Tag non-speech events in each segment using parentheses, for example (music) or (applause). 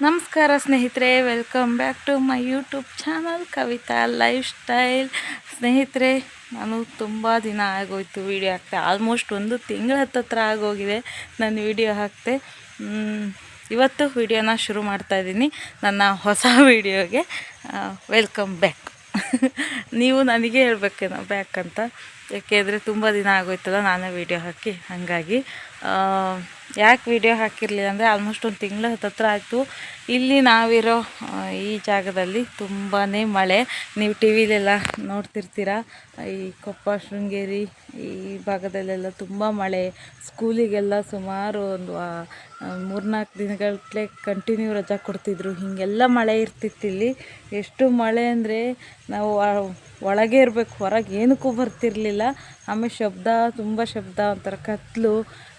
ನಮಸ್ಕಾರ ಸ್ನೇಹಿತರೆ welcome back to my YouTube channel Kavitha lifestyle ಸ್ನೇಹಿತರೆ, ನಾನು ತುಂಬ ದಿನ ಆಗೋಯ್ತು ವೀಡಿಯೋ ಹಾಕ್ತೆ. ಆಲ್ಮೋಸ್ಟ್ ಒಂದು ತಿಂಗಳ ಹತ್ತತ್ರ ಆಗೋಗಿದೆ ನಾನು ವೀಡಿಯೋ ಹಾಕ್ತೆ. ಇವತ್ತು ವೀಡಿಯೋನ ಶುರು ಮಾಡ್ತಾಯಿದ್ದೀನಿ ನನ್ನ ಹೊಸ ವೀಡಿಯೋಗೆ ವೆಲ್ಕಮ್ ಬ್ಯಾಕ್ ನೀವು ನನಗೆ ಹೇಳ್ಬೇಕೇನೋ ಬ್ಯಾಕ್ ಅಂತ. ಯಾಕೆಂದರೆ ತುಂಬ ದಿನ ಆಗೋಯ್ತಲ್ಲ, ನಾನೇ ವೀಡಿಯೋ ಹಾಕಿ, ಹಾಗಾಗಿ ಯಾಕೆ ವಿಡಿಯೋ ಹಾಕಿರಲಿಲ್ಲ ಅಂದರೆ ಆಲ್ಮೋಸ್ಟ್ ಒಂದು ತಿಂಗಳ ಹತ್ತತ್ರ ಆಯಿತು. ಇಲ್ಲಿ ನಾವಿರೋ ಈ ಜಾಗದಲ್ಲಿ ತುಂಬಾ ಮಳೆ. ನೀವು ಟಿ ವಿಲೆಲ್ಲ ನೋಡ್ತಿರ್ತೀರ? ಈ ಕೊಪ್ಪ, ಶೃಂಗೇರಿ, ಈ ಭಾಗದಲ್ಲೆಲ್ಲ ತುಂಬ ಮಳೆ. ಸ್ಕೂಲಿಗೆಲ್ಲ ಸುಮಾರು ಒಂದು ಮೂರ್ನಾಲ್ಕು ದಿನಗಟ್ಟಲೆ ಕಂಟಿನ್ಯೂ ರಜಾ ಕೊಡ್ತಿದ್ರು. ಹೀಗೆಲ್ಲ ಮಳೆ ಇರ್ತಿತ್ತು ಇಲ್ಲಿ. ಎಷ್ಟು ಮಳೆ ಅಂದರೆ ನಾವು ಒಳಗೆ ಇರಬೇಕು, ಹೊರಗೆ ಏನಕ್ಕೂ ಬರ್ತಿರ್ಲಿಲ್ಲ. ಆಮೇಲೆ ಶಬ್ದ, ತುಂಬ ಶಬ್ದ ಒಂಥರ ಕತ್ಲು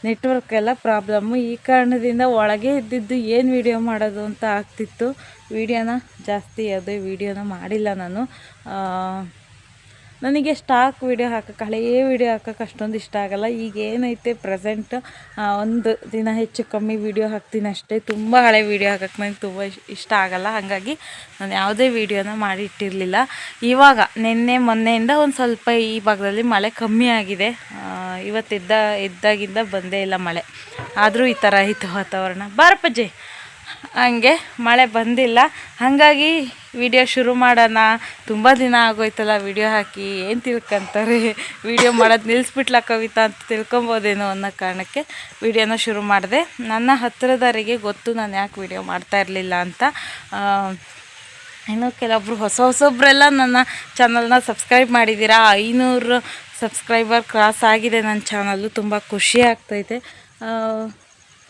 ನೆಟ್ವರ್ಕ್ ಎಲ್ಲ ಪ್ರಾಬ್ಲಮ್ಮು ಈ ಕಾರಣದಿಂದ ಒಳಗೆ ಇದ್ದಿದ್ದು ಏನು ವೀಡಿಯೋ ಮಾಡೋದು ಅಂತ ಆಗ್ತಿತ್ತು. ವೀಡಿಯೋನ ಜಾಸ್ತಿ ಅದೇ ವೀಡಿಯೋನ ಮಾಡಿಲ್ಲ ನಾನು. ನನಗೆ ಸ್ಟಾಕ್ ವೀಡಿಯೋ ಹಾಕಕ್ಕೆ ಹಳೆಯ ವೀಡಿಯೋ ಹಾಕಕ್ಕೆ ಅಷ್ಟೊಂದು ಇಷ್ಟ ಆಗಲ್ಲ. ಈಗ ಏನೈತೆ ಪ್ರೆಸೆಂಟ್ ಒಂದು ದಿನ ಹೆಚ್ಚು ಕಮ್ಮಿ ವೀಡಿಯೋ ಹಾಕ್ತೀನಿ ಅಷ್ಟೇ. ತುಂಬ ಹಳೆ ವೀಡಿಯೋ ಹಾಕಕ್ಕೆ ನನಗೆ ತುಂಬ ಇಷ್- ಇಷ್ಟ ಆಗಲ್ಲ. ಹಾಗಾಗಿ ನಾನು ಯಾವುದೇ ವೀಡಿಯೋನ ಮಾಡಿಟ್ಟಿರಲಿಲ್ಲ ಇವಾಗ ನಿನ್ನೆ, ಮೊನ್ನೆಯಿಂದ ಒಂದು ಸ್ವಲ್ಪ ಈ ಭಾಗದಲ್ಲಿ ಮಳೆ ಕಮ್ಮಿ ಆಗಿದೆ. ಇವತ್ತಿದ್ದ, ಇದ್ದಾಗಿಂದ ಬಂದೇ ಇಲ್ಲ ಮಳೆ. ಆದರೂ ಈ ಥರ ಆಯಿತು ವಾತಾವರಣ. ಬಾರಪ್ಪಜ್ಜಿ ಹಂಗೆ ಮಳೆ ಬಂದಿಲ್ಲ. ಹಾಗಾಗಿ ವಿಡಿಯೋ ಶುರು ಮಾಡೋಣ. ತುಂಬ ದಿನ ಆಗೋಯ್ತಲ್ಲ ವಿಡಿಯೋ ಹಾಕಿ. ಏನು ತಿಳ್ಕೊಂತಾರೆ? ವಿಡಿಯೋ ಮಾಡೋದು ನಿಲ್ಲಿಸ್ಬಿಟ್ಲ ಕವಿತಾ ಅಂತ ತಿಳ್ಕೊಬೋದೇನೋ ಅನ್ನೋ ಕಾರಣಕ್ಕೆ ವಿಡಿಯೋನ ಶುರು ಮಾಡಿದೆ. ನನ್ನ ಹತ್ತಿರದವರಿಗೆ ಗೊತ್ತು ನಾನು ಯಾಕೆ ವಿಡಿಯೋ ಮಾಡ್ತಾ ಇರಲಿಲ್ಲ ಅಂತ. ಇನ್ನು ಕೆಲವೊಬ್ರು ಹೊಸ ಹೊಸೊಬ್ರೆಲ್ಲ ನನ್ನ ಚಾನಲ್ನ ಸಬ್ಸ್ಕ್ರೈಬ್ ಮಾಡಿದ್ದೀರಾ ಐನೂರು ಸಬ್ಸ್ಕ್ರೈಬರ್ ಕ್ರಾಸ್ ಆಗಿದೆ ನನ್ನ ಚಾನಲ್ಲು ತುಂಬ ಖುಷಿ ಆಗ್ತೈತೆ.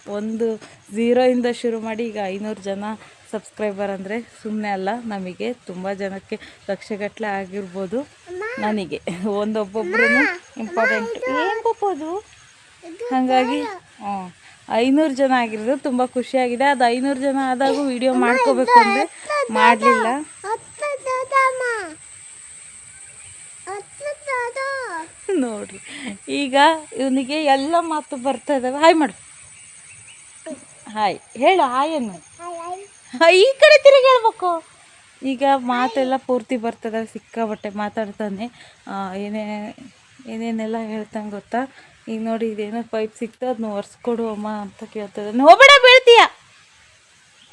ಒಂದು ಝೀರೋಯಿಂದ ಶುರು ಮಾಡಿ ಈಗ ಐನೂರು ಜನ ಸಬ್ಸ್ಕ್ರೈಬರ್ ಅಂದರೆ ಸುಮ್ಮನೆ ಅಲ್ಲ ನಮಗೆ ತುಂಬ ಜನಕ್ಕೆ ಲಕ್ಷಗಟ್ಟಲೆ ಆಗಿರ್ಬೋದು ನನಗೆ. ಒಂದೊಬ್ಬೊಬ್ರು ಇಂಪಾರ್ಟೆಂಟ್ ಏನು ಹಾಗಾಗಿ ಹ್ಞೂ ಐನೂರು ಜನ ಆಗಿರೋದು ತುಂಬ ಖುಷಿಯಾಗಿದೆ. ಅದು ಐನೂರು ಜನ ಆದಾಗೂ ವಿಡಿಯೋ ಮಾಡ್ಕೋಬೇಕು ಅಂದರೆ ಮಾಡಲಿಲ್ಲ. ನೋಡ್ರಿ. ಈಗ ಇವನಿಗೆ ಎಲ್ಲ ಮಾತು ಬರ್ತಾ ಇದ್ದಾವೆ ಹಾಯ್ ಮಾಡು ಹಾಯ್ ಹೇಳು ಹಾಯ್ ಹಾಯ್, ಈ ಕಡೆ ತಿರುಗಿ ಹೇಳ್ಬೇಕು. ಈಗ ಮಾತೆಲ್ಲ ಪೂರ್ತಿ ಬರ್ತದೆ ಸಿಕ್ಕಾಬಟ್ಟೆ ಮಾತಾಡ್ತಾನೆ. ಏನೇ ಏನೇನೆಲ್ಲ ಹೇಳ್ತಂಗೆ ಗೊತ್ತಾ? ಈಗ ನೋಡಿ ಇದೇನೋ ಪೈಪ್ ಸಿಕ್ತು ಅದನ್ನ ಒರೆಸ್ಕೊಡು ಅಮ್ಮ ಅಂತ ಕೇಳ್ತದೆ ಹೋಗಬೇಡ ಬೀಳ್ತೀಯ?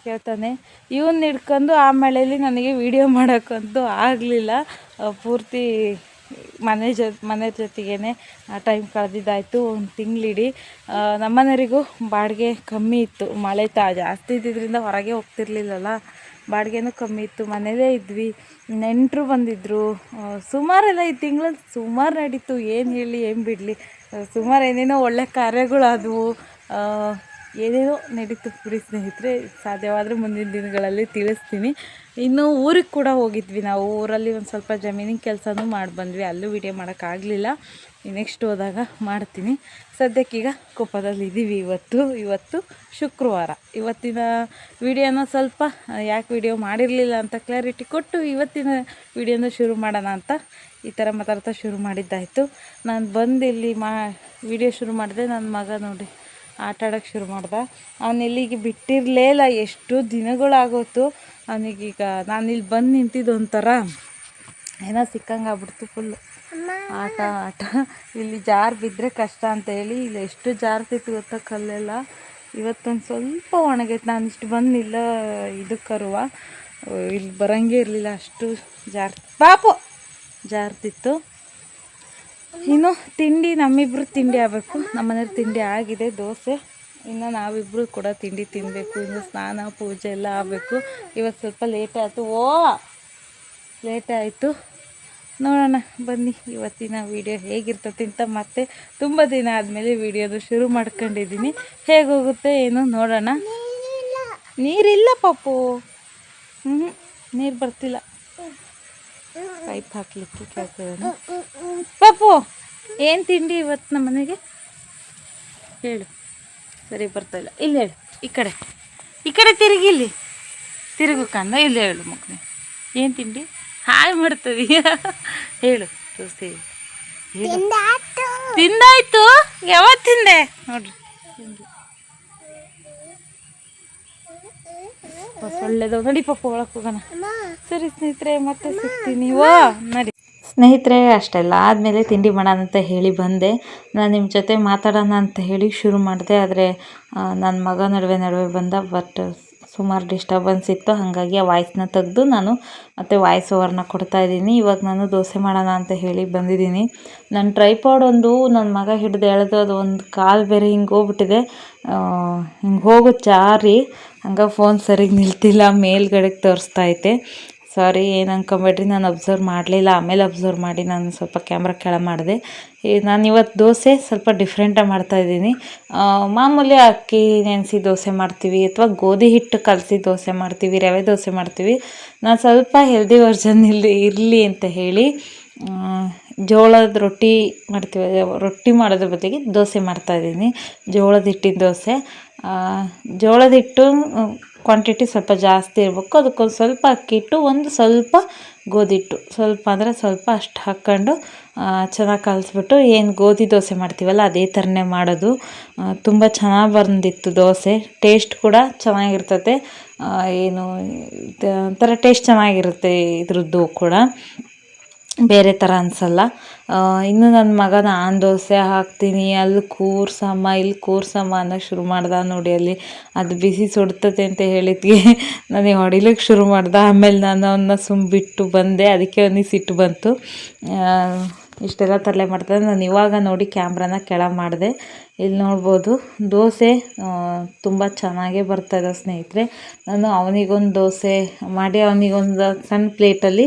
ಕೇಳ್ತಾನೆ. ಇವನ್ನ ಹಿಡ್ಕೊಂಡು ಆ ಮಳೆಯಲ್ಲಿ ನನಗೆ ವಿಡಿಯೋ ಮಾಡೋಕ್ಕಂತೂ ಆಗಲಿಲ್ಲ. ಪೂರ್ತಿ ಮನೆ ಜೊ, ಮನೆ ಜೊತೆಗೇ ಟೈಮ್ ಕಳೆದಿದ್ದಾಯ್ತು, ಒಂದು ತಿಂಗಳಿಡೀ. ನಮ್ಮನೆಯವರಿಗೂ ಬಾಡಿಗೆ ಕಮ್ಮಿ ಇತ್ತು. ಮಳೆ ತಾ, ಜಾಸ್ತಿ ಇದ್ದಿದ್ದರಿಂದ ಹೊರಗೆ ಹೋಗ್ತಿರ್ಲಿಲ್ಲಲ್ಲ. ಬಾಡಿಗೆನೂ ಕಮ್ಮಿ ಇತ್ತು. ಮನೆಯಲ್ಲೇ ಇದ್ವಿ. ನೆಂಟರು ಬಂದಿದ್ದರು ಸುಮಾರೆಲ್ಲ ಈ ತಿಂಗಳು ಸುಮಾರು ನಡೀತು. ಏನು ಹೇಳಿ, ಏನು ಬಿಡಲಿ. ಸುಮಾರು ಏನೇನೋ ಒಳ್ಳೆ ಕಾರ್ಯಗಳಾದವು. ಏನೇನೋ ನಡೀತು ಬಿಡಿ ಸ್ನೇಹಿತರೆ, ಸಾಧ್ಯವಾದರೆ ಮುಂದಿನ ದಿನಗಳಲ್ಲಿ ತಿಳಿಸ್ತೀನಿ. ಇನ್ನು ಊರಿಗೆ ಕೂಡ ಹೋಗಿದ್ವಿ ನಾವು. ಊರಲ್ಲಿ ಒಂದು ಸ್ವಲ್ಪ ಜಮೀನಿನ ಕೆಲಸನೂ ಮಾಡಿ ಬಂದ್ವಿ. ಅಲ್ಲೂ ವಿಡಿಯೋ ಮಾಡೋಕ್ಕಾಗಲಿಲ್ಲ ನೆಕ್ಸ್ಟ್ ಹೋದಾಗ ಮಾಡ್ತೀನಿ. ಸದ್ಯಕ್ಕೀಗ ಕೊಪ್ಪದಲ್ಲಿ ಇದ್ದೀವಿ ಇವತ್ತು. ಇವತ್ತು ಶುಕ್ರವಾರ. ಇವತ್ತಿನ ವಿಡಿಯೋನ ಸ್ವಲ್ಪ ಯಾಕೆ ವಿಡಿಯೋ ಮಾಡಿರಲಿಲ್ಲ ಅಂತ ಕ್ಲಾರಿಟಿ ಕೊಟ್ಟು ಇವತ್ತಿನ ವಿಡಿಯೋನ ಶುರು ಮಾಡೋಣ ಅಂತ ಈ ಥರ ಮಾತಾಡ್ತಾ ಶುರು ಮಾಡಿದ್ದಾಯಿತು. ನಾನು ಬಂದು ಇಲ್ಲಿ ಮಾ ವಿಡಿಯೋ ಶುರು ಮಾಡಿದೆ. ನನ್ನ ಮಗ ನೋಡಿ. ಆಟ ಆಡೋಕ್ಕೆ ಶುರು ಮಾಡ್ದ. ಅವ್ನು ಇಲ್ಲಿಗೆ ಬಿಟ್ಟಿರಲೇ ಇಲ್ಲ ಎಷ್ಟು ದಿನಗಳಾಗೋತು ಅವನಿಗೀಗ ನಾನು ಇಲ್ಲಿ ಬಂದು ನಿಂತಿದ್ದು ಒಂಥರ ಏನೋ ಸಿಕ್ಕಂಗೆ ಆಗ್ಬಿಡ್ತು ಫುಲ್ಲು ಆಟ ಆಟ. ಇಲ್ಲಿ ಜಾರು ಬಿದ್ದರೆ ಕಷ್ಟ ಅಂತ ಹೇಳಿ ಇಲ್ಲಿ ಎಷ್ಟು ಜಾರ್ತಿತ್ತು ಗೊತ್ತಾ ಕಲ್ಲೆಲ್ಲ? ಇವತ್ತೊಂದು ಸ್ವಲ್ಪ ಒಣಗೈತೆ. ನಾನು ಇಷ್ಟು ಬಂದು ಇಲ್ಲ ಇದಕ್ಕೆ ಕರುವ ಇಲ್ಲಿ ಬರೋಂಗೆ ಇರಲಿಲ್ಲ, ಅಷ್ಟು ಜಾರ್ ಪಾಪು! ಜಾರ್ತಿತ್ತು. ಇನ್ನು ತಿಂಡಿ, ನಮ್ಮಿಬ್ರು ತಿಂಡಿ ಆಗಬೇಕು. ನಮ್ಮನೇಲಿ ತಿಂಡಿ ಆಗಿದೆ, ದೋಸೆ. ಇನ್ನು ನಾವಿಬ್ಬರು ಕೂಡ ತಿಂಡಿ ತಿನ್ನಬೇಕು ಇನ್ನು ಸ್ನಾನ, ಪೂಜೆ ಎಲ್ಲ ಆಗಬೇಕು. ಇವತ್ತು ಸ್ವಲ್ಪ ಲೇಟ್ ಆಯಿತು. ಓ ಲೇಟ್ ಆಯಿತು. ನೋಡೋಣ, ಬನ್ನಿ. ಇವತ್ತಿನ ವಿಡಿಯೋ ಹೇಗಿರ್ತತಿ ಅಂತ ಮತ್ತೆ ತುಂಬ ದಿನ ಆದಮೇಲೆ ವಿಡಿಯೋದು ಶುರು ಮಾಡ್ಕೊಂಡಿದ್ದೀನಿ. ಹೇಗೋಗುತ್ತೆ ಏನು ನೋಡೋಣ. ನೀರಿಲ್ಲ, ಪಾಪು. ಹ್ಞೂ ನೀರು ಬರ್ತಿಲ್ಲ. ಪೈಪ್ ಹಾಕ್ಲಿಕ್ಕೆ ಕೇಳ್ತಿದ್ದಾನೆ ಪಾಪು ಏನು ತಿಂಡಿ ಇವತ್ತು ನಮ್ಮ ಮನೆಗೆ? ಹೇಳು. ಸರಿ ಬರ್ತಾ ಇಲ್ಲ. ಇಲ್ಲಿ ಹೇಳು. ಈ ಕಡೆ. ಈ ಕಡೆ ತಿರುಗಿ ಇಲ್ಲಿ. ತಿರುಗು ಕಂದ ಇಲ್ಲಿ ಹೇಳು ಮಕ್ಕಳು ಏನು ತಿಂಡಿ? ಹಾಯ್ ಮಾಡ್ತದೀಯ? ಹೇಳು. ದೋಸೆ ಹೇಳು. ತಿಂದಾಯ್ತು. ಯಾವತ್ತು ತಿಂದೆ? ನೋಡ್ರಿ. ಒಳ್ಳೆದವು ನಡಿ ಪಪ್ಪ ಒಳಗೆ ಹೋಗೋಣ. ಸರಿ ಸ್ನೇಹಿತರೆ ಮತ್ತೆ ಸಿಗ್ತೀನಿ. ವಾ ನಡಿ. ಸ್ನೇಹಿತರೆ ಅಷ್ಟೆಲ್ಲ ಆದಮೇಲೆ ತಿಂಡಿ ಮಾಡೋಣ ಅಂತ ಹೇಳಿ ಬಂದೆ. ನಾನು ನಿಮ್ಮ ಜೊತೆ ಮಾತಾಡೋಣ ಅಂತ ಹೇಳಿ ಶುರು ಮಾಡಿದೆ. ಆದರೆ ನನ್ನ ಮಗ ನಡುವೆ ನಡುವೆ ಬಂದ ಬಟ್ ಸುಮಾರು ಡಿಸ್ಟರ್ಬೆನ್ಸ್ ಇತ್ತು. ಹಾಗಾಗಿ ಆ ವಾಯ್ಸ್ನ ತೆಗೆದು ನಾನು ಮತ್ತೆ ವಾಯ್ಸ್ ಓವರ್ನ ಕೊಡ್ತಾ ಇದ್ದೀನಿ. ಇವಾಗ ನಾನು ದೋಸೆ ಮಾಡೋಣ ಅಂತ ಹೇಳಿ ಬಂದಿದ್ದೀನಿ. ನನ್ನ ಟ್ರೈಪಾಡ್ ಒಂದು ನನ್ನ ಮಗ ಹಿಡಿದು ಎಳೆದು ಅದು ಒಂದು ಕಾಲು ಬೇರೆ ಹಿಂಗೆ ಹೋಗ್ಬಿಟ್ಟಿದೆ. ಹಿಂಗೆ ಹೋಗೋ ಜಾರಿ. ಹಂಗೆ ಫೋನ್ ಸರಿಗೆ ನಿಲ್ತಿಲ್ಲ, ಮೇಲ್ಗಡೆಗೆ ತೋರಿಸ್ತಾ ಐತೆ ಸಾರಿ ಏನು ಅನ್ಕೊಂಬೇಡ್ರಿ, ನಾನು ಅಬ್ಸರ್ವ್ ಮಾಡಲಿಲ್ಲ. ಆಮೇಲೆ ಅಬ್ಸರ್ವ್ ಮಾಡಿ ನಾನು ಸ್ವಲ್ಪ ಕ್ಯಾಮ್ರಾ ಕೆಳ ಮಾಡಿದೆ. ನಾನು ಇವತ್ತು ದೋಸೆ ಸ್ವಲ್ಪ ಡಿಫ್ರೆಂಟಾಗಿ ಮಾಡ್ತಾಯಿದ್ದೀನಿ ಮಾಮೂಲಿ ಅಕ್ಕಿ ನೆನೆಸಿ ದೋಸೆ ಮಾಡ್ತೀವಿ, ಅಥವಾ ಗೋಧಿ ಹಿಟ್ಟು ಕಲಸಿ ದೋಸೆ ಮಾಡ್ತೀವಿ, ರವೆ ದೋಸೆ ಮಾಡ್ತೀವಿ. ನಾನು ಸ್ವಲ್ಪ ಹೆಲ್ದಿ ವರ್ಜನ್ ಇಲ್ಲಿ ಇರಲಿ ಅಂತ ಹೇಳಿ. ಜೋಳದ ರೊಟ್ಟಿ ಮಾಡ್ತೀವಿ, ರೊಟ್ಟಿ ಮಾಡೋದ್ರ ಬದಲಿಗೆ ದೋಸೆ ಮಾಡ್ತಾಯಿದ್ದೀನಿ ಜೋಳದ ಹಿಟ್ಟಿನ ದೋಸೆ. ಜೋಳದ ಹಿಟ್ಟು ಕ್ವಾಂಟಿಟಿ ಸ್ವಲ್ಪ ಜಾಸ್ತಿ ಇರಬೇಕು. ಅದಕ್ಕೊಂದು ಸ್ವಲ್ಪ ಅಕ್ಕಿ ಹಿಟ್ಟು, ಒಂದು ಸ್ವಲ್ಪ ಗೋಧಿ ಹಿಟ್ಟು. ಸ್ವಲ್ಪ ಅಂದರೆ ಸ್ವಲ್ಪ ಅಷ್ಟು ಹಾಕ್ಕೊಂಡು ಚೆನ್ನಾಗಿ ಕಲಿಸ್ಬಿಟ್ಟು ಏನು ಗೋಧಿ ದೋಸೆ ಮಾಡ್ತೀವಲ್ಲ, ಅದೇ ಥರನೇ ಮಾಡೋದು. ತುಂಬ ಚೆನ್ನಾಗಿ ಬಂದಿತ್ತು ದೋಸೆ. ಟೇಸ್ಟ್ ಕೂಡ ಚೆನ್ನಾಗಿರ್ತದೆ. ಏನು, ಒಂಥರ ಟೇಸ್ಟ್ ಚೆನ್ನಾಗಿರುತ್ತೆ ಇದ್ರದ್ದು ಕೂಡ. ಬೇರೆ ಥರ ಅನಿಸಲ್ಲ. ಇನ್ನು ನನ್ನ ಮಗ ನಾನು ದೋಸೆ ಹಾಕ್ತೀನಿ. ಅಲ್ಲಿ ಕೂರ್ಸಮ್ಮ ಇಲ್ಲಿ ಕೂರ್ಸಮ್ಮ ಅನ್ನೋಕೆ ಶುರು ಮಾಡ್ದೆ ನೋಡಿ ಅಲ್ಲಿ. ಅದು ಬಿಸಿ ಸುಡ್ತದೆ ಅಂತ ಹೇಳಿದ್ಗೆ (laughs) ನನಗೆ ಹೊಡಿಲಿಕ್ಕೆ ಶುರು ಮಾಡ್ದೆ. ಆಮೇಲೆ ನಾನು ಅವನ್ನ ಸುಮ್ ಬಿಟ್ಟು ಬಂದೆ. ಅದಕ್ಕೆ ಅವನಿಗೆ ಸಿಟ್ಟು ಬಂತು. ಇಷ್ಟೆಲ್ಲ ತರಲೆ ಮಾಡ್ತಾರೆ ನಾನು ಇವಾಗ ನೋಡಿ ಕ್ಯಾಮ್ರಾನ ಕೆಳ ಮಾಡಿದೆ. ಇಲ್ಲಿ ನೋಡ್ಬೋದು ದೋಸೆ ತುಂಬ ಚೆನ್ನಾಗೇ ಬರ್ತಾಯಿದೆ ಸ್ನೇಹಿತರೆ. ನಾನು ಅವನಿಗೊಂದು ದೋಸೆ ಮಾಡಿ ಅವನಿಗೊಂದು ಸಣ್ಣ ಪ್ಲೇಟಲ್ಲಿ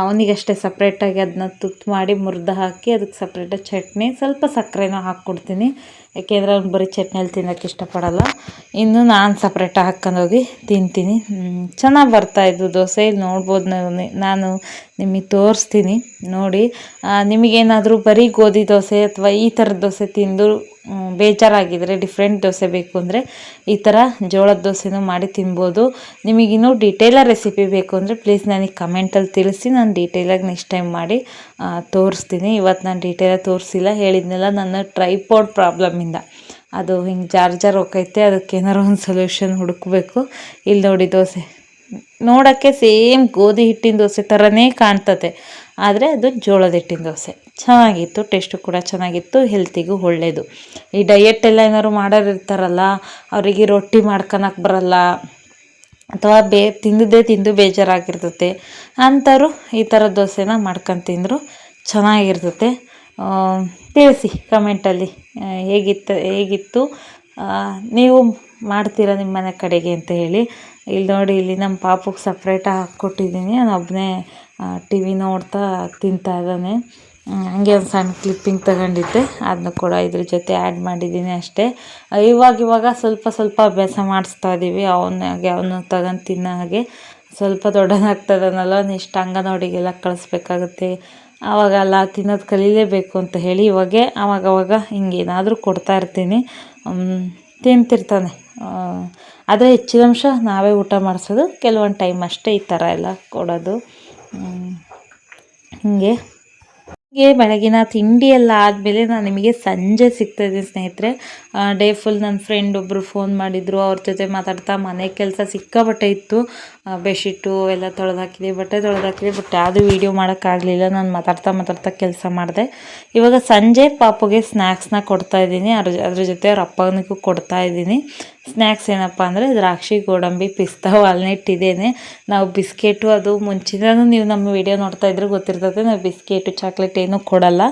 ಅವನಿಗಷ್ಟೇ ಸಪ್ರೇಟಾಗಿ ಅದನ್ನ ತುತ್ತು ಮಾಡಿ ಮುರಿದು ಹಾಕಿ ಅದಕ್ಕೆ ಸಪ್ರೇಟಾಗಿ ಚಟ್ನಿ, ಸ್ವಲ್ಪ ಸಕ್ಕರೆನೂ ಹಾಕ್ಕೊಡ್ತೀನಿ. ಯಾಕೆಂದರೆ ಅವ್ನು ಬರೀ ಚಟ್ನಿಯಲ್ಲಿ ತಿನ್ನೋಕ್ಕೆ ಇಷ್ಟಪಡಲ್ಲ. ಇನ್ನು ನಾನು ಸಪ್ರೇಟಾಗಿ ಹಾಕ್ಕೊಂಡೋಗಿ ತಿಂತೀನಿ. ಚೆನ್ನಾಗಿ ಬರ್ತಾಯಿದ್ದು ದೋಸೆ. ಇಲ್ಲಿ ನೋಡ್ಬೋದು ನಾನು ನಿಮಗೆ ತೋರಿಸ್ತೀನಿ ನೋಡಿ. ನಿಮಗೇನಾದರೂ ಬರೀ ಗೋಧಿ ದೋಸೆ ಅಥವಾ ಈ ಥರದ ದೋಸೆ ತಿಂದು ಬೇಜಾರಾಗಿದ್ದರೆ ಡಿಫ್ರೆಂಟ್ ದೋಸೆ ಬೇಕು ಅಂದರೆ ಈ ಥರ ಜೋಳದ ದೋಸೆನೂ ಮಾಡಿ ತಿನ್ಬೋದು. ನಿಮಗಿನ್ನೂ ಡೀಟೇಲಾಗಿ ರೆಸಿಪಿ ಬೇಕು ಅಂದರೆ ಪ್ಲೀಸ್ ನನಗೆ ಕಮೆಂಟಲ್ಲಿ ತಿಳಿಸಿ, ನಾನು ಡೀಟೇಲಾಗಿ ನೆಕ್ಸ್ಟ್ ಟೈಮ್ ಮಾಡಿ ತೋರಿಸ್ತೀನಿ. ಇವತ್ತು ನಾನು ಡೀಟೇಲಾಗಿ ತೋರಿಸಿಲ್ಲ, ಹೇಳಿದ್ನೆಲ್ಲ ನನ್ನ ಟ್ರೈಪೋಡ್ ಪ್ರಾಬ್ಲಮಿಂದ ಅದು ಹಿಂಗೆ ಜಾರ್ ಜಾರ್ ಹೋಗೈತೆ, ಅದಕ್ಕೆ ಏನಾರು ಒಂದು ಸೊಲ್ಯೂಷನ್ ಹುಡುಕಬೇಕು. ಇಲ್ಲಿ ನೋಡಿ ದೋಸೆ. ನೋಡೋಕ್ಕೆ ಸೇಮ್ ಗೋಧಿ ಹಿಟ್ಟಿನ ದೋಸೆ ಥರನೇ ಕಾಣ್ತದೆ. ಆದರೆ ಅದು ಜೋಳದ ಹಿಟ್ಟಿನ ದೋಸೆ. ಚೆನ್ನಾಗಿತ್ತು ಟೇಸ್ಟು ಕೂಡ ಚೆನ್ನಾಗಿತ್ತು ಹೆಲ್ತಿಗೂ ಒಳ್ಳೆಯದು ಈ ಡಯೆಟ್ಟೆಲ್ಲ ಏನಾದ್ರು ಮಾಡೋರಿರ್ತಾರಲ್ಲ ಅವರಿಗೆ ರೊಟ್ಟಿ ಮಾಡ್ಕೊಳಕ್ಕೆ ಬರಲ್ಲ, ಅಥವಾ ಬೇ ತಿಂದದೇ ತಿಂದು ಬೇಜಾರಾಗಿರ್ತತೆ, ಅಂಥವ್ರು ಈ ಥರ ದೋಸೆನ ಮಾಡ್ಕೊಂಡು ತಿಂದರು ಚೆನ್ನಾಗಿರ್ತತೆ. ತಿಳಿಸಿ ಕಮೆಂಟಲ್ಲಿ ಹೇಗಿತ್ತು ಹೇಗಿತ್ತು ನೀವು ಮಾಡ್ತೀರಾ ನಿಮ್ಮ ಮನೆ ಕಡೆಗೆ ಅಂತ ಹೇಳಿ. ಇಲ್ಲಿ ನೋಡಿ, ಇಲ್ಲಿ ನಮ್ಮ ಪಾಪುಗೆ ಸಪ್ರೇಟಾಗಿ ಹಾಕ್ಕೊಟ್ಟಿದ್ದೀನಿ ಒಬ್ಬನೇ ಟಿ ವಿ ನೋಡ್ತಾ ತಿಂತಾ ಇದ್ದಾನೆ. ಹಂಗೆ ಒಂದು ಸಣ್ಣ ಕ್ಲಿಪ್ಪಿಂಗ್ ತಗೊಂಡಿದ್ದೆ. ಅದನ್ನು ಕೂಡ ಇದ್ರ ಜೊತೆ ಆ್ಯಡ್ ಮಾಡಿದ್ದೀನಿ ಅಷ್ಟೇ. ಇವಾಗ ಇವಾಗ ಸ್ವಲ್ಪ ಸ್ವಲ್ಪ ಅಭ್ಯಾಸ ಮಾಡಿಸ್ತಾ ಇದ್ದೀವಿ ಅವನಾಗೆ ಅವನು ತಗೊಂಡು ತಿನ್ನೋ ಹಾಗೆ. ಸ್ವಲ್ಪ ದೊಡ್ಡದಾಗ್ತದನಲ್ಲ ಇಷ್ಟು ಅಂಗನವಾಡಿಗೆಲ್ಲ ಕಳಿಸ್ಬೇಕಾಗುತ್ತೆ. ಆವಾಗೆಲ್ಲ ತಿನ್ನೋದು ಕಲೀಲೇಬೇಕು ಅಂತ ಹೇಳಿ ಇವಾಗೆ ಆವಾಗವಾಗ ಹಿಂಗೇನಾದರೂ ಕೊಡ್ತಾ ಇರ್ತೀನಿ. ತಿಂತಿರ್ತಾನೆ. ಆದರೆ ಹೆಚ್ಚಿನ ಅಂಶ ನಾವೇ ಊಟ ಮಾಡಿಸೋದು. ಕೆಲವೊಂದು ಟೈಮ್ ಅಷ್ಟೇ ಈ ಥರ ಎಲ್ಲ ಕೊಡೋದು. ಹೀಗೆ. ಹೀಗೆ ಬೆಳಗಿನ ತಿಂಡಿ ಎಲ್ಲ ಆದಮೇಲೆ ನಾನು ನಿಮಗೆ ಸಂಜೆ ಸಿಗ್ತಾಯಿದ್ದೀನಿ ಸ್ನೇಹಿತರೆ. ಡೇ ಫುಲ್ ನನ್ನ ಫ್ರೆಂಡ್ ಒಬ್ಬರು ಫೋನ್ ಮಾಡಿದರು. ಅವ್ರ ಜೊತೆ ಮಾತಾಡ್ತಾ ಮನೆ ಕೆಲಸ ಸಿಕ್ಕಾಬಟ್ಟೆ ಇತ್ತು. ಬೆಡ್ಶೀಟು ಎಲ್ಲ ತೊಳೆದಾಕಿದೆ, ಬಟ್ಟೆ ತೊಳೆದಾಕಿದೆ ಬಟ್ ಯಾವುದೂ ವೀಡಿಯೋ ಮಾಡೋಕ್ಕಾಗಲಿಲ್ಲ. ನಾನು ಮಾತಾಡ್ತಾ ಮಾತಾಡ್ತಾ ಕೆಲಸ ಮಾಡಿದೆ. ಇವಾಗ ಸಂಜೆ ಪಾಪುಗೆ ಸ್ನ್ಯಾಕ್ಸ್ನ ಕೊಡ್ತಾಯಿದ್ದೀನಿ ಅದ್ರ ಅದ್ರ ಜೊತೆ ಅವ್ರ ಅಪ್ಪನಿಗೂ ಕೊಡ್ತಾ ಇದ್ದೀನಿ. ಸ್ನ್ಯಾಕ್ಸ್ ಏನಪ್ಪ ಅಂದರೆ ದ್ರಾಕ್ಷಿ, ಗೋಡಂಬಿ, ಪಿಸ್ತಾ, ವಾಲ್ನೆಟ್ ಇದೇನೆ. ನಾವು ಬಿಸ್ಕೆಟು ಅದು ಮುಂಚಿನೂ ನೀವು ನಮ್ಮ ವಿಡಿಯೋ ನೋಡ್ತಾ ಇದ್ರೆ ಗೊತ್ತಿರ್ತದೆ. ನಾವು ಬಿಸ್ಕೆಟು, ಚಾಕ್ಲೇಟ್ ಏನೂ ಕೊಡಲ್ಲ.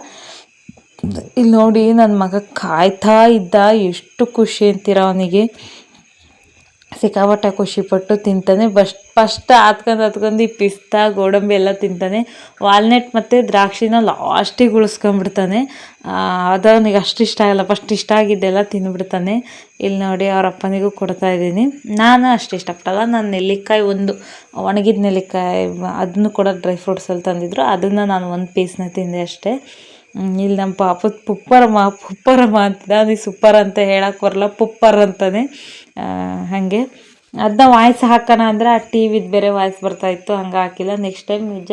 ಇಲ್ಲಿ ನೋಡಿ ನನ್ನ ಮಗ ಕಾಯ್ತಾ ಇದ್ದ. ಎಷ್ಟು ಖುಷಿ ಅಂತೀರ ಅವನಿಗೆ. ಸಿಕ್ಕಾಪಟ್ಟೆ ಖುಷಿಪಟ್ಟು ತಿಂತಾನೆ. ಬಸ್ಟ್ ಫಸ್ಟ್ ಹತ್ಕೊಂಡು ಹತ್ಕೊಂಡು ಈ ಪಿಸ್ತಾ, ಗೋಡಂಬಿ ಎಲ್ಲ ತಿಂತಾನೆ. ವಾಲ್ನೆಟ್ ಮತ್ತು ದ್ರಾಕ್ಷಿನ ಲಾಸ್ಟಿಗೆ ಉಳಿಸ್ಕೊಂಡ್ಬಿಡ್ತಾನೆ. ಅದು ಅವನಿಗೆ ಅಷ್ಟು ಇಷ್ಟ ಆಗಲ್ಲ. ಫಸ್ಟ್ ಇಷ್ಟ ಆಗಿದ್ದೆಲ್ಲ ತಿಂದುಬಿಡ್ತಾನೆ. ಇಲ್ಲಿ ನೋಡಿ ಅವ್ರ ಅಪ್ಪನಿಗೂ ಕೊಡ್ತಾ ಇದ್ದೀನಿ. ನಾನು ಅಷ್ಟು ಇಷ್ಟಪಡಲ್ಲ. ನಾನು ನೆಲ್ಲಿಕಾಯಿ ಒಂದು, ಒಣಗಿದ ನೆಲ್ಲಿಕಾಯಿ ಅದನ್ನು ಕೂಡ ಡ್ರೈ ಫ್ರೂಟ್ಸಲ್ಲಿ ತಂದಿದ್ರು. ಅದನ್ನು ನಾನು ಒಂದು ಪೀಸ್ನ ತಿಂದೆ ಅಷ್ಟೇ. ಇಲ್ಲಿ ನಮ್ಮ ಪಾಪದ ಪುಪ್ಪರಮ್ಮ ಪುಪ್ಪರಮ್ಮ ಅಂತ, ನಾನು ಸೂಪರ್ ಅಂತ ಹೇಳಕ್ಕೆ ಬರಲ್ಲ. ಪುಪ್ಪರ್ ಅಂತಾನೆ. ಹಾಗೆ. ಅದನ್ನ ವಾಯ್ಸ್ ಹಾಕೋಣ ಅಂದರೆ ಆ ಟಿ ವಿದು ಬೇರೆ ವಾಯ್ಸ್ ಬರ್ತಾಯಿತ್ತು ಹಂಗೆ ಹಾಕಿಲ್ಲ. ನೆಕ್ಸ್ಟ್ ಟೈಮ್ ನಿಜ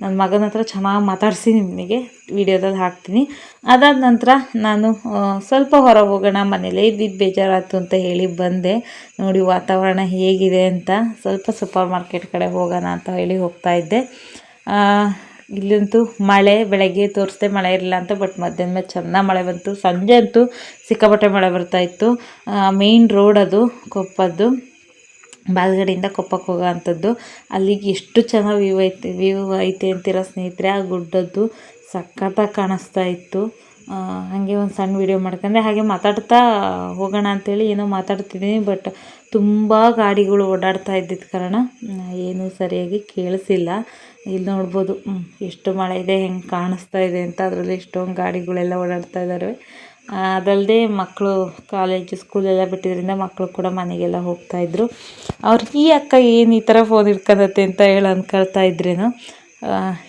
ನನ್ನ ಮಗನ ಹತ್ರ ಚೆನ್ನಾಗಿ ಮಾತಾಡಿಸಿ ನಿಮಗೆ ವಿಡಿಯೋದಲ್ಲಿ ಹಾಕ್ತೀನಿ. ಅದಾದ ನಂತರ ನಾನು ಸ್ವಲ್ಪ ಹೊರಗೆ ಹೋಗೋಣ ಮನೇಲೇ. ಇದ್ದಿದ್ದು ಬೇಜಾರಾಯ್ತು ಅಂತ ಹೇಳಿ ಬಂದೆ. ನೋಡಿ ವಾತಾವರಣ ಹೇಗಿದೆ ಅಂತ ಸ್ವಲ್ಪ ಸೂಪರ್ ಮಾರ್ಕೆಟ್ ಕಡೆ ಹೋಗೋಣ ಅಂತ ಹೇಳಿ ಹೋಗ್ತಾ ಆ, ಇಲ್ಲಂತೂ ಮಳೆ ಬೆಳಗ್ಗೆ ತೋರಿಸ್ದೆ ಮಳೆ ಇರಲಿಲ್ಲ ಅಂತ ಬಟ್ ಮಧ್ಯಾಹ್ನ ಮೇಲೆ ಚೆಂದ ಮಳೆ ಬಂತು. ಸಂಜೆ ಅಂತೂ ಸಿಕ್ಕಾಪಟ್ಟೆ ಮಳೆ ಬರ್ತಾ ಇತ್ತು. ಮೇಯ್ನ್ ರೋಡ್ ಅದು, ಕೊಪ್ಪದ್ದು. ಬಾಲ್ಗಡಿಯಿಂದ ಕೊಪ್ಪಕ್ಕೆ ಹೋಗೋ ಅಂಥದ್ದು. ಅಲ್ಲಿಗೆ ಎಷ್ಟು ಚೆನ್ನಾಗಿ ವ್ಯೂ ಐತೆ ವ್ಯೂ ಐತೆ ಅಂತೀರ ಸ್ನೇಹಿತರೆ? ಆ ಗುಡ್ಡದ್ದು ಸಖತ್ತಾಗಿ ಕಾಣಿಸ್ತಾ ಇತ್ತು. ಹಾಗೆ ಒಂದು ಸಣ್ಣ ವೀಡಿಯೋ ಮಾಡ್ಕೊಂಡೆ ಹಾಗೆ ಮಾತಾಡ್ತಾ ಹೋಗೋಣ ಅಂತೇಳಿ ಏನೋ ಮಾತಾಡ್ತಿದ್ದೀನಿ ಬಟ್ ತುಂಬ ಗಾಡಿಗಳು ಓಡಾಡ್ತಾ ಇದ್ದಿದ್ದ ಕಾರಣ ಏನೂ ಸರಿಯಾಗಿ ಕೇಳಿಸಿಲ್ಲ. ಇಲ್ಲಿ ನೋಡ್ಬೋದು ಎಷ್ಟು ಮಳೆ ಇದೆ ಹೆಂಗೆ ಕಾಣಿಸ್ತಾ ಇದೆ ಅಂತ ಅದರಲ್ಲಿ ಎಷ್ಟೊಂದು ಗಾಡಿಗಳೆಲ್ಲ ಓಡಾಡ್ತಾ ಇದ್ದಾವೆ ಆ, ಅದಲ್ಲದೆ ಮಕ್ಕಳು ಕಾಲೇಜು ಸ್ಕೂಲೆಲ್ಲ ಬಿಟ್ಟಿದ್ರಿಂದ ಮಕ್ಕಳು ಕೂಡ ಮನೆಗೆಲ್ಲ ಹೋಗ್ತಾ ಇದ್ರು. ಅವ್ರು ಈ ಅಕ್ಕ ಏನು ಈ ಥರ ಫೋನ್ ಇಟ್ಕೊಂಡತ್ತೆ ಅಂತ ಹೇಳಿ ಅಂದ್ಕೊಳ್ತಾ ಇದ್ರೇನು.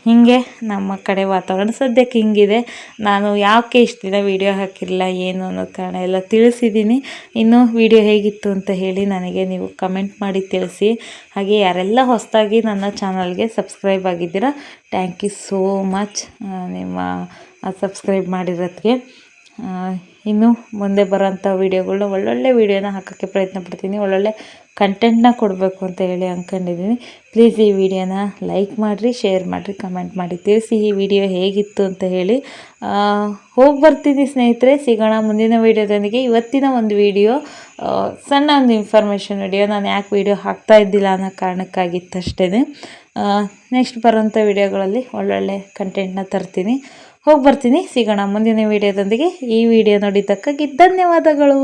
ಹೀಗೆ ನಮ್ಮ ಕಡೆ ವಾತಾವರಣ ಸದ್ಯಕ್ಕೆ ಹಿಂಗಿದೆ. ನಾನು ಯಾಕೆ ಇಷ್ಟು ದಿನ ವೀಡಿಯೋ ಹಾಕಿರಲಿಲ್ಲ, ಏನು ಅನ್ನೋ ಕಾರಣ ಎಲ್ಲ ತಿಳಿಸಿದ್ದೀನಿ. ಇನ್ನು ವೀಡಿಯೋ ಹೇಗಿತ್ತು ಅಂತ ಹೇಳಿ ನನಗೆ ನೀವು ಕಮೆಂಟ್ ಮಾಡಿ ತಿಳಿಸಿ. ಹಾಗೆ ಯಾರೆಲ್ಲ ಹೊಸದಾಗಿ ನನ್ನ ಚಾನಲ್ಗೆ ಸಬ್ಸ್ಕ್ರೈಬ್ ಆಗಿದ್ದೀರಾ ಥ್ಯಾಂಕ್ ಯು ಸೋ ಮಚ್ ನಿಮ್ಮ ಸಬ್ಸ್ಕ್ರೈಬ್ ಮಾಡಿರೋದಕ್ಕೆ ಇನ್ನು ಮುಂದೆ ಬರೋಂಥ ವೀಡಿಯೋಗಳನ್ನ ಒಳ್ಳೊಳ್ಳೆ ವೀಡಿಯೋನ ಹಾಕೋಕ್ಕೆ ಪ್ರಯತ್ನ ಪಡ್ತೀನಿ. ಒಳ್ಳೊಳ್ಳೆ ಕಂಟೆಂಟ್ನ ಕೊಡಬೇಕು ಅಂತ ಹೇಳಿ ಅಂದ್ಕೊಂಡಿದ್ದೀನಿ ಪ್ಲೀಸ್ ಈ ವಿಡಿಯೋನ ಲೈಕ್ ಮಾಡಿರಿ ಶೇರ್ ಮಾಡಿರಿ ಕಮೆಂಟ್ ಮಾಡಿ. ತಿಳಿಸಿ ಈ ವಿಡಿಯೋ ಹೇಗಿತ್ತು ಅಂತ ಹೇಳಿ. ಹೋಗಿ ಬರ್ತೀನಿ ಸ್ನೇಹಿತರೆ, ಸಿಗೋಣ ಮುಂದಿನ ವೀಡಿಯೋದೊಂದಿಗೆ. ಇವತ್ತಿನ ಒಂದು ವಿಡಿಯೋ ಸಣ್ಣ ಒಂದು ಇನ್ಫಾರ್ಮೇಷನ್ ವಿಡಿಯೋ ನಾನು ಯಾಕೆ ವಿಡಿಯೋ ಹಾಕ್ತಾ ಇದ್ದಿಲ್ಲ ಅನ್ನೋ ಕಾರಣಕ್ಕಾಗಿತ್ತಷ್ಟೇ ನೆಕ್ಸ್ಟ್ ಬರೋಂಥ ವಿಡಿಯೋಗಳಲ್ಲಿ ಒಳ್ಳೊಳ್ಳೆ ಕಂಟೆಂಟ್ನ ತರ್ತೀನಿ. ಹೋಗಿ ಬರ್ತೀನಿ, ಸಿಗೋಣ ಮುಂದಿನ ವಿಡಿಯೋದೊಂದಿಗೆ. ಈ ವಿಡಿಯೋ ನೋಡಿದ್ದಕ್ಕಾಗಿ ಧನ್ಯವಾದಗಳು.